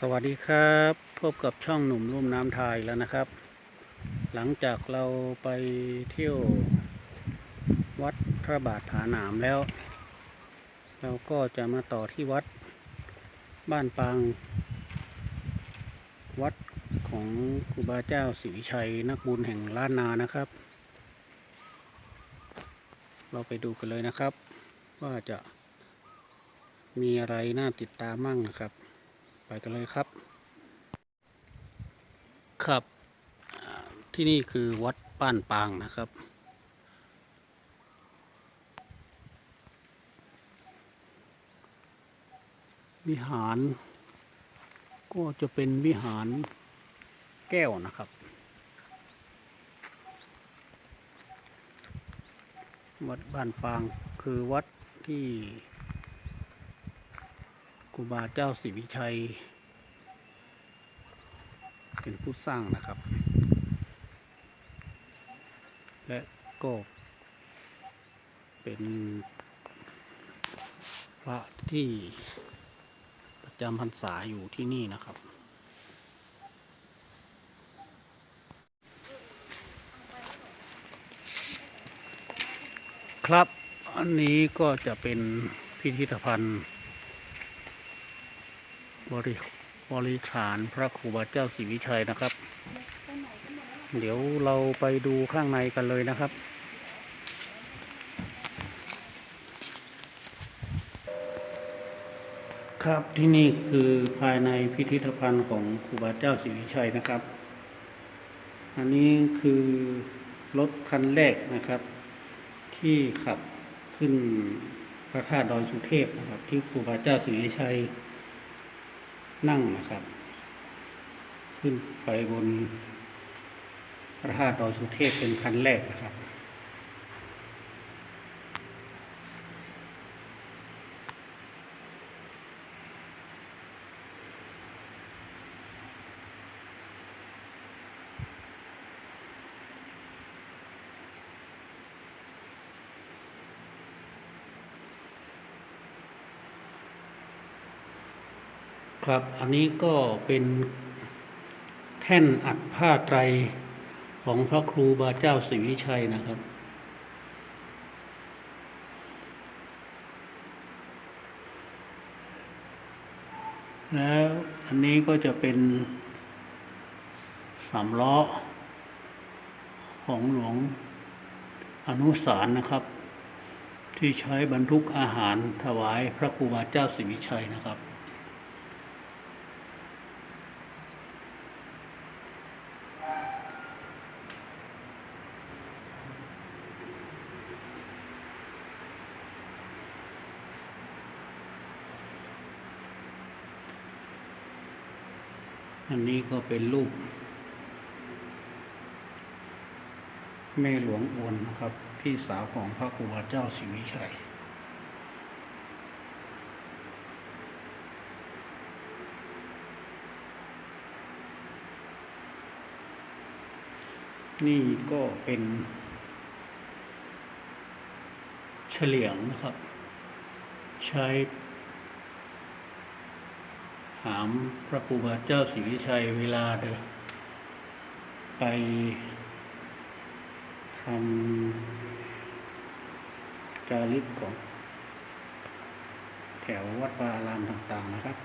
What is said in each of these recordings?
สวัสดีครับพบกับช่องหนุ่มรุ่มน้ำไทยแล้วนะครับ หลังจากเราไปเที่ยววัดพระบาทผาหนามแล้ว เราก็จะมาต่อที่วัดบ้านปาง วัดของครูบาเจ้าศรีชัยนักบุญแห่งล้านนานะครับ เราไปดูกันเลยนะครับ ว่าจะมีอะไรน่าติดตามมั่งนะครับ ไปกันเลยครับ ครับที่นี่คือวัดป้านปางนะครับ วิหาร ก็จะเป็นวิหารแก้วนะครับ วัดบ้านปางคือวัดที่ ครูบาเจ้าศรีวิชัย เป็นผู้สร้างนะครับ และก็เป็นพระที่ประจำพรรษาอยู่ที่นี่นะครับครับ อันนี้ก็จะเป็นพิพิธภัณฑ์ บริบริขารพระครูบาเจ้าศรีวิชัยนะครับ เดี๋ยวเราไปดูข้างในกันเลยนะครับ ครับที่นี่คือภายในพิพิธภัณฑ์ของครูบาเจ้าศรีวิชัยนะครับ อันนี้คือรถคันแรกนะครับ ที่ขับขึ้นพระธาตุดอยสุเทพนะครับ ที่ครูบาเจ้าศรีวิชัย นั่งนะครับ ขึ้นไปบนพระธาตุดอยสุเทพเป็นคันแรกนะครับ ครับ อันนี้ก็เป็นแท่นอัดผ้าไตรของพระครูบาเจ้าศรีวิชัยนะครับแล้วอันนี้ก็จะเป็นสามล้อ ของหลวงอนุสารนะครับ ที่ใช้บรรทุกอาหารถวายพระครูบาเจ้าศรีวิชัยนะครับ อันนี้ก็เป็นรูปแม่หลวงอวนนะครับ พี่สาวของพระครูบาเจ้าศรีวิชัย นี่ก็เป็นเฉลียงนะครับ ใช้ ถามพระครูบาเจ้าศรีวิชัยเวลาเดินไปทำจาริกของ แถววัดวาอารามต่างๆนะครับ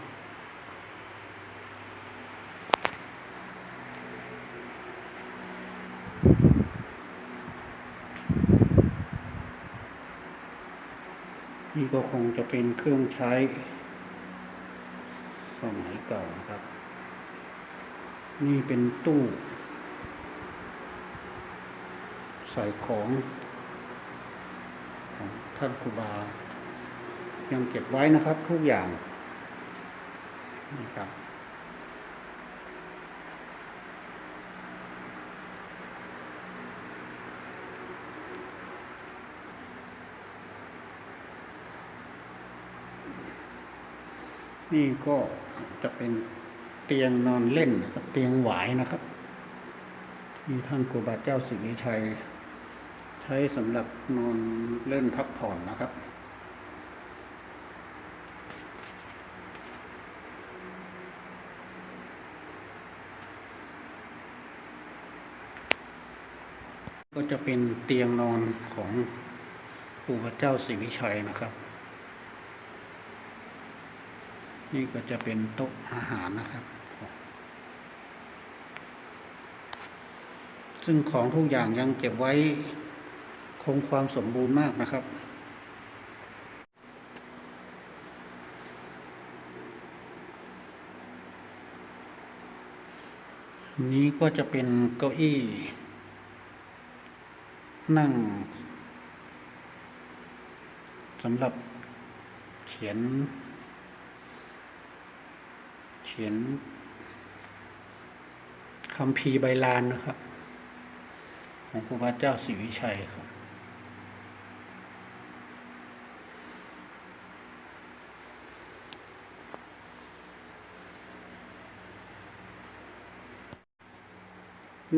นี่ก็คงจะเป็นเครื่องใช้ สมัยเก่านะครับ นี่เป็นตู้ ใส่ของของท่านครูบา ยังเก็บไว้นะครับทุกอย่างนี่ครับนี่ก็ จะเป็นเตียงนอนเล่นกับ เตียงหวายนะครับที่ท่านกูบาเจ้าสิริชัย ใช้สำหรับนอนเล่นพักผ่อนนะครับก็จะเป็นเตียงนอนของปู่พระเจ้าสิวิชัยนะครับ นี่ก็จะเป็นโต๊ะอาหารนะครับ ซึ่งของทุกอย่างยังเก็บไว้คงความสมบูรณ์มากนะครับ นี้ก็จะเป็นเก้าอี้ นั่งสำหรับเขียน ขียนคำพีใบลานนะครับ ของครูบาเจ้าศรีวิชัยครับ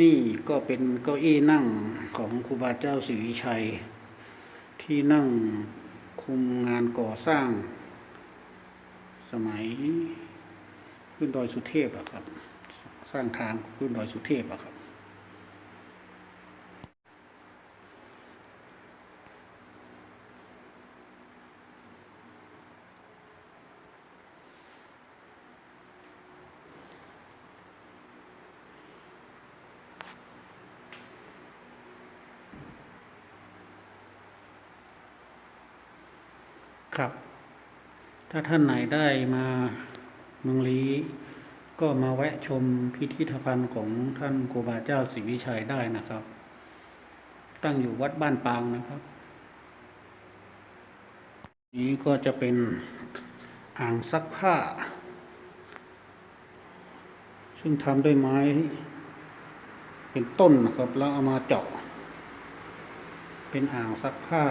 นี่ก็เป็นเก้าอี้นั่งของครูบาเจ้าศรีวิชัย ที่นั่งคุมงานก่อสร้าง สมัย ขึ้นดอยสุเทพอะครับ สร้างทางขึ้นดอยสุเทพอะครับครับ ถ้าท่านไหนได้มา เมืองลีก็มาแวะชมพิพิธภัณฑ์ของท่านครูบาเจ้าศรีวิชัยได้นะครับ ตั้งอยู่วัดบ้านปางนะครับ นี้ก็จะเป็นอ่างซักผ้า ซึ่งทำด้วยไม้ เป็นต้นนะครับ แล้วเอามาเจาะ เป็นอ่างซักผ้า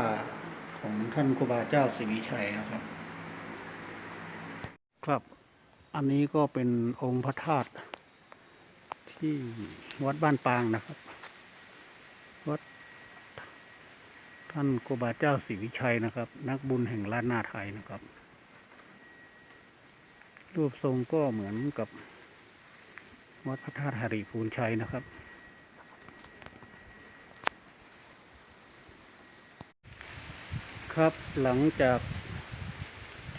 ของท่านครูบาเจ้าศรีวิชัยนะครับ ครับ อันนี้ก็เป็นองค์พระธาตุที่วัดบ้านปางนะครับ วัดท่านครูบาเจ้าศรีวิชัยนะครับ นักบุญแห่งล้านนาไทยนะครับ รูปทรงก็เหมือนกับวัดพระธาตุหริพูนชัยนะครับครับหลังจาก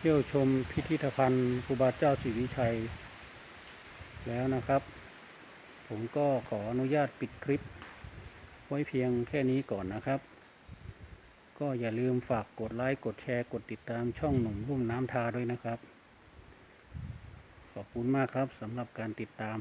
ที่ยวชมพิพิธภัณฑ์ครูบาเจ้าศรีวิชัย แล้วนะครับ ผมก็ขออนุญาตปิดคลิป ไว้เพียงแค่นี้ก่อนนะครับ ก็อย่าลืมฝากกดไลค์ กดแชร์ กดติดตามช่องหนุ่มรุ่มน้ำทาด้วยนะครับ ขอบคุณมากครับสำหรับการติดตาม